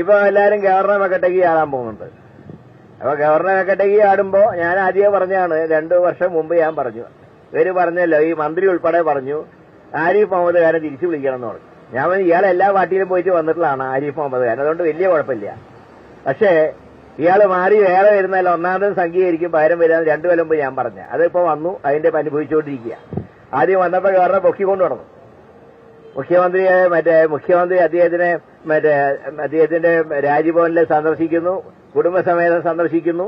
ഇപ്പൊ എല്ലാരും ഗവർണർ മെക്കട്ടേക്ക് ആടാൻ പോകുന്നുണ്ട്. അപ്പൊ ഗവർണർ മെക്കട്ടേക്ക് ആടുമ്പോ ഞാൻ ആദ്യം പറഞ്ഞാണ് രണ്ടു വർഷം മുമ്പ് ഞാൻ പറഞ്ഞു. ഇവർ പറഞ്ഞല്ലോ ഈ മന്ത്രി ഉൾപ്പെടെ പറഞ്ഞു ആരിഫ് മുഹമ്മദ് ഖാനെ തിരിച്ചു വിളിക്കണം എന്ന് പറഞ്ഞു. ഞാൻ ഇയാൾ എല്ലാ പാർട്ടിയിലും പോയിട്ട് വന്നിട്ടുള്ളതാണ് ആരിഫ് മുഹമ്മദ് ഖാൻ അതുകൊണ്ട് വലിയ കുഴപ്പമില്ല. പക്ഷേ ഇയാൾ മാറി വേറെ വരുന്നല്ല ഒന്നാമതും സംഖ്യയായിരിക്കും പകരം വരാന്ന് രണ്ടു കൊല്ലം മുമ്പ് ഞാൻ പറഞ്ഞ അതിപ്പോ വന്നു അതിന്റെ അനുഭവിച്ചുകൊണ്ടിരിക്കുക. ആദ്യം വന്നപ്പോ ഗവർണർ പൊക്കിക്കൊണ്ട് നടന്നു. മുഖ്യമന്ത്രിയെ മറ്റേ മുഖ്യമന്ത്രി അദ്ദേഹത്തിനെ മറ്റേ അദ്ദേഹത്തിന്റെ രാജ്ഭവനിൽ സന്ദർശിക്കുന്നു കുടുംബസമേതം സന്ദർശിക്കുന്നു.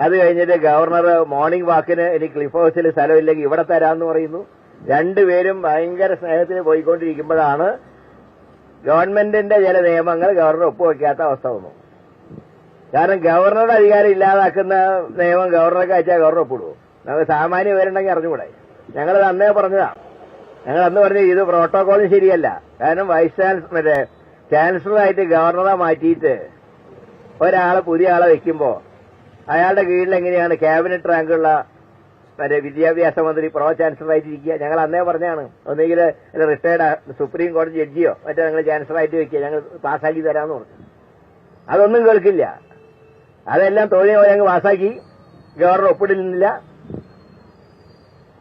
അത് കഴിഞ്ഞിട്ട് ഗവർണർ മോർണിംഗ് വാക്കിന് ഇനി ക്ലിഫ് ഹൗസിൽ സ്ഥലമില്ലെങ്കിൽ ഇവിടെ തരാമെന്ന് പറയുന്നു. രണ്ടുപേരും ഭയങ്കര സ്നേഹത്തിന് പോയിക്കൊണ്ടിരിക്കുമ്പോഴാണ് ഗവൺമെന്റിന്റെ ചില നിയമങ്ങൾ ഗവർണർ ഒപ്പുവെക്കാത്ത അവസ്ഥ വന്നു. കാരണം ഗവർണറുടെ അധികാരം ഇല്ലാതാക്കുന്ന നിയമം ഗവർണർക്ക് അയച്ചാൽ ഗവർണർ ഒപ്പിടുവോ? നമുക്ക് സാമാന്യ പേരുണ്ടെങ്കിൽ അറിഞ്ഞുകൂടെ? ഞങ്ങളത് അന്നേ പറഞ്ഞതാ ഞങ്ങൾ അന്ന് പറഞ്ഞു ഇത് പ്രോട്ടോകോൾ ശരിയല്ല. കാരണം വൈസ് ചാൻസലർ മറ്റേ ചാൻസലറായിട്ട് ഗവർണറെ മാറ്റിയിട്ട് ഒരാളെ പുതിയ ആളെ വെക്കുമ്പോ അയാളുടെ കീഴിൽ എങ്ങനെയാണ് ക്യാബിനറ്റ് റാങ്കുള്ള മറ്റേ വിദ്യാഭ്യാസ മന്ത്രി പ്രോ ചാൻസലറായിട്ട് ഇരിക്കുക ഞങ്ങൾ അന്നേ പറഞ്ഞാണ് ഒന്നുകിൽ റിട്ടയർഡ് സുപ്രീം കോടതി ജഡ്ജിയോ മറ്റേ ഞങ്ങൾ ചാൻസലറായിട്ട് വെക്കുക. ഞങ്ങൾ പാസ്സാക്കി തരാമെന്ന് പറഞ്ഞു. അതൊന്നും കേൾക്കില്ല. അതെല്ലാം തോന്നിയ പോലെ ഞങ്ങൾ പാസ്സാക്കി. ഗവർണർ ഒപ്പിടുന്നില്ല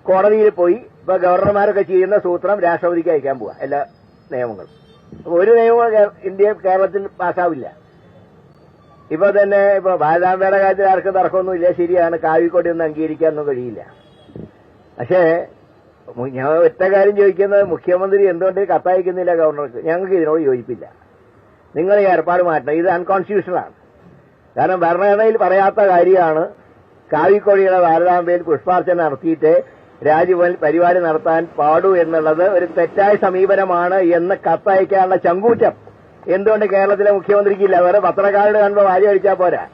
കോടതിയിൽ പോയി. ഇപ്പൊ ഗവർണർമാരൊക്കെ ചെയ്യുന്ന സൂത്രം രാഷ്ട്രപതിക്ക് അയക്കാൻ പോവാ. എല്ലാ നിയമങ്ങളും. അപ്പൊ ഒരു നിയമവും ഇന്ത്യ കേരളത്തിൽ പാസ്സാവില്ല. ഇപ്പൊ തന്നെ ഇപ്പൊ ഭാരതാംബയുടെ കാര്യത്തിൽ ആർക്കും തർക്കമൊന്നുമില്ല. ശരിയാണ്. കാവിക്കോടി ഒന്നും അംഗീകരിക്കാനൊന്നും കഴിയില്ല. പക്ഷേ ഞാൻ ഒറ്റ കാര്യം ചോദിക്കുന്നത് മുഖ്യമന്ത്രി എന്തുകൊണ്ട് കത്തയക്കുന്നില്ല ഗവർണർക്ക്? ഞങ്ങൾക്ക് ഇതിനോട് യോജിപ്പില്ല. നിങ്ങൾ ഈ ഏർപ്പാട് മാറ്റണം. ഇത് അൺകോൺസ്റ്റിറ്റ്യൂഷണലാണ് കാരണം ഭരണഘടനയിൽ പറയാത്ത കാര്യമാണ് കാവിക്കോടിയുടെ ഭാരതാംബയിൽ പുഷ്പാർച്ചന നടത്തിയിട്ട് രാജ്ഭവനിൽ പരിപാടി നടത്താൻ പാടൂ എന്നുള്ളത് ഒരു തെറ്റായ സമീപനമാണ് എന്ന് കത്തയക്കാനുള്ള ചങ്കൂറ്റം. എന്തുകൊണ്ട് കേരളത്തിലെ മുഖ്യമന്ത്രിക്കില്ല? വേറെ പത്രക്കാരോട് കാണുമ്പോൾ വാരി അടിച്ചാൽ പോരാ.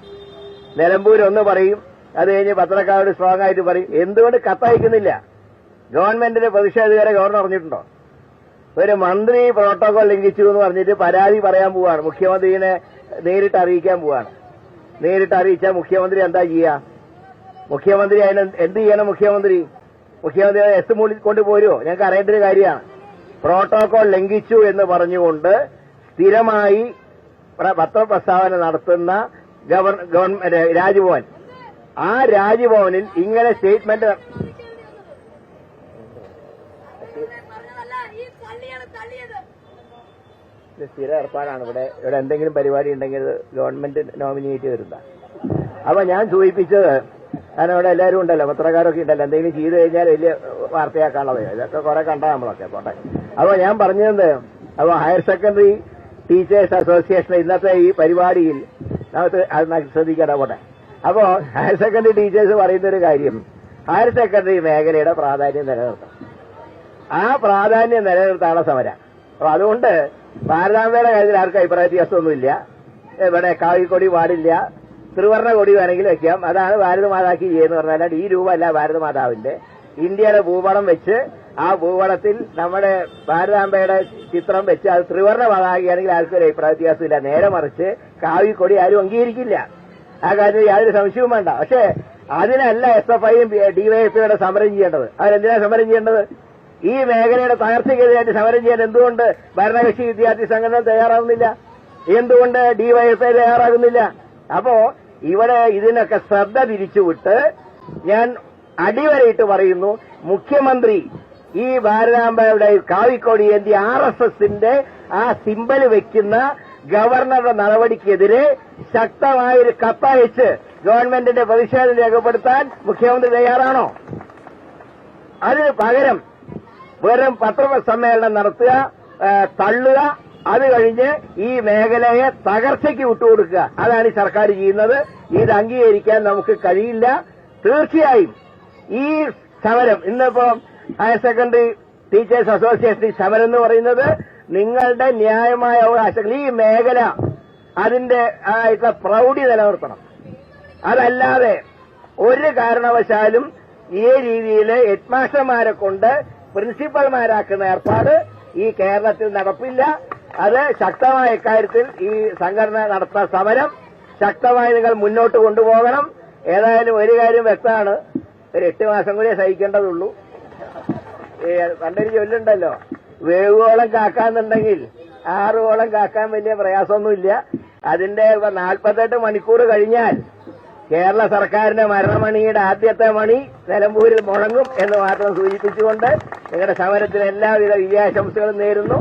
നിലമ്പൂർ ഒന്ന് പറയും അത് കഴിഞ്ഞ് പത്രക്കാരോട് സ്ട്രോങ് ആയിട്ട് പറയും. എന്തുകൊണ്ട് കത്തയക്കുന്നില്ല? ഗവൺമെന്റിന്റെ പ്രതിഷേധകരെ ഗവർണർ അറിഞ്ഞിട്ടുണ്ടോ? ഒരു മന്ത്രി പ്രോട്ടോകോൾ ലംഘിച്ചു എന്ന് പറഞ്ഞിട്ട് പരാതി പറയാൻ പോവാണ്. മുഖ്യമന്ത്രിനെ നേരിട്ട് അറിയിക്കാൻ പോവാണ്. നേരിട്ട് അറിയിച്ചാൽ മുഖ്യമന്ത്രി എന്താ ചെയ്യുക മുഖ്യമന്ത്രി അതിന് എന്ത് ചെയ്യണം മുഖ്യമന്ത്രി? മുഖ്യമന്ത്രി എസ് മൂടി കൊണ്ടുപോരുമോ ഞങ്ങൾക്ക് അറിയേണ്ട ഒരു കാര്യമാണ്. പ്രോട്ടോകോൾ ലംഘിച്ചു എന്ന് പറഞ്ഞുകൊണ്ട് സ്ഥിരമായി പ്ര- പത്രപ്രസ്താവന നടത്തുന്ന ഗവൺമെന്റ് രാജ്ഭവൻ. ആ രാജ്ഭവനിൽ ഇങ്ങനെ സ്റ്റേറ്റ്മെന്റ് സ്ഥിര ഏർപ്പാടാണ്. ഇവിടെ ഇവിടെ എന്തെങ്കിലും പരിപാടി ഉണ്ടെങ്കിൽ ഗവൺമെന്റ് നോമിനേറ്റ് വരുന്ന അപ്പൊ ഞാൻ സൂചിപ്പിച്ചത് കാരണം ഇവിടെ എല്ലാവരും ഉണ്ടല്ലോ പത്രക്കാരൊക്കെ ഉണ്ടല്ലോ. എന്തെങ്കിലും ചെയ്തു കഴിഞ്ഞാൽ വലിയ വാർത്തയാക്കാനുള്ളത്. ഇതൊക്കെ കുറെ കണ്ടാ നമ്മളൊക്കെ. പോട്ടെ. അപ്പോൾ ഞാൻ പറഞ്ഞത് അപ്പോൾ ഹയർ സെക്കൻഡറി ടീച്ചേഴ്സ് അസോസിയേഷൻ ഇന്നത്തെ ഈ പരിപാടിയിൽ നമുക്ക് അത് ശ്രദ്ധിക്കട്ടെ പോട്ടെ. അപ്പോൾ ഹയർ സെക്കൻഡറി ടീച്ചേഴ്സ് പറയുന്ന ഒരു കാര്യം. ഹയർ സെക്കൻഡറി മേഖലയുടെ പ്രാധാന്യം നിലനിർത്തണം. ആ പ്രാധാന്യം നിലനിർത്താനുള്ള സമരം. അപ്പൊ അതുകൊണ്ട് ഭാരതാംബയുടെ കാര്യത്തിൽ ആർക്കും അഭിപ്രായ വ്യത്യാസമൊന്നുമില്ല. ഇവിടെ കാവിക്കൊടി പാടില്ല ത്രിവർണ കൊടി വേണമെങ്കിൽ വെക്കാം. അതാണ് ഭാരതമാതാക്കി എന്ന് പറഞ്ഞാൽ ഈ രൂപമല്ല ഭാരതമാതാവിന്റെ ഇന്ത്യയുടെ ഭൂപടം വെച്ച് ആ ഭൂപടത്തിൽ നമ്മുടെ ഭാരതാംബയുടെ ചിത്രം വെച്ച് അത് ത്രിവർണ പതാകയാണെങ്കിൽ ആർക്കും ഒരു അഭിപ്രായ വ്യത്യാസമില്ല. നേരെ മറിച്ച് കാവിക്കൊടി ആരും അംഗീകരിക്കില്ല. ആ കാര്യത്തിൽ യാതൊരു സംശയവും വേണ്ട. പക്ഷേ അതിനല്ല എസ് എഫ് ഐയും ഡിവൈഎഫ്ഐയുടെ സമരം ചെയ്യേണ്ടത്. അവരെന്തിനാ സമരം ചെയ്യേണ്ടത്? ഈ മേഖലയുടെ തകർച്ചയ്ക്കെതിരായിട്ട് സമരം ചെയ്യാൻ എന്തുകൊണ്ട് ഭരണകക്ഷി വിദ്യാർത്ഥി സംഘടന തയ്യാറാകുന്നില്ല? എന്തുകൊണ്ട് ഡിവൈഎഫ്ഐ തയ്യാറാകുന്നില്ല? അപ്പോ ഇവിടെ ഇതിനൊക്കെ ശ്രദ്ധ തിരിച്ചുവിട്ട് ഞാൻ അടിവരയിട്ട് പറയുന്നു മുഖ്യമന്ത്രി ഈ ഭാരതാംബയുടെ കാവിക്കോടി എന്തി ആർ എസ് എസിന്റെ ആ സിമ്പൽ വെക്കുന്ന ഗവർണറുടെ നടപടിക്കെതിരെ ശക്തമായൊരു കത്തയച്ച് ഗവൺമെന്റിന്റെ പ്രതിഷേധം രേഖപ്പെടുത്താൻ മുഖ്യമന്ത്രി തയ്യാറാണോ? അതിന് പകരം വെറും പത്രസമ്മേളനം നടത്തുക തള്ളുക അത് കഴിഞ്ഞ് ഈ മേഖലയെ തകർച്ചയ്ക്ക് വിട്ടുകൊടുക്കുക. അതാണ് ഈ സർക്കാർ ചെയ്യുന്നത്. ഇത് അംഗീകരിക്കാൻ നമുക്ക് കഴിയില്ല. തീർച്ചയായും ഈ സമരം ഇന്നിപ്പോ ഹയർ സെക്കൻഡറി ടീച്ചേഴ്സ് അസോസിയേഷൻ സമരം എന്ന് പറയുന്നത് നിങ്ങളുടെ ന്യായമായ അവകാശങ്ങൾ ഈ മേഖല അതിന്റെ ആയിട്ടുള്ള പ്രൗഢി നിലനിർത്തണം. അതല്ലാതെ ഒരു കാരണവശാലും ഈ രീതിയിൽ ഹെഡ്മാസ്റ്റർമാരെ കൊണ്ട് പ്രിൻസിപ്പൽമാരാക്കുന്ന ഏർപ്പാട് ഈ കേരളത്തിൽ നടപ്പില്ല. അത് ശക്തമായ ഇക്കാര്യത്തിൽ ഈ സംഘടന നടത്തുന്ന സമരം ശക്തമായി നിങ്ങൾ മുന്നോട്ട് കൊണ്ടുപോകണം. ഏതായാലും ഒരു കാര്യം വ്യക്തമാണ്. ഒരു എട്ട് മാസം കൂടി സഹിക്കേണ്ടതുള്ളൂ. പണ്ടൊരു ചൊല്ലുണ്ടല്ലോ വേവുകോളം കാക്കാന്നുണ്ടെങ്കിൽ ആറുകോളം കാക്കാൻ വലിയ പ്രയാസമൊന്നുമില്ല. അതിന്റെ നാൽപ്പത്തെട്ട് മണിക്കൂർ കഴിഞ്ഞാൽ കേരള സർക്കാരിന്റെ മരണമണിയുടെ ആദ്യത്തെ മണി നിലമ്പൂരിൽ മുഴങ്ങും എന്ന് മാത്രം സൂചിപ്പിച്ചുകൊണ്ട് നിങ്ങളുടെ സമരത്തിന് എല്ലാവിധ വിജയാശംസകളും നേരുന്നു.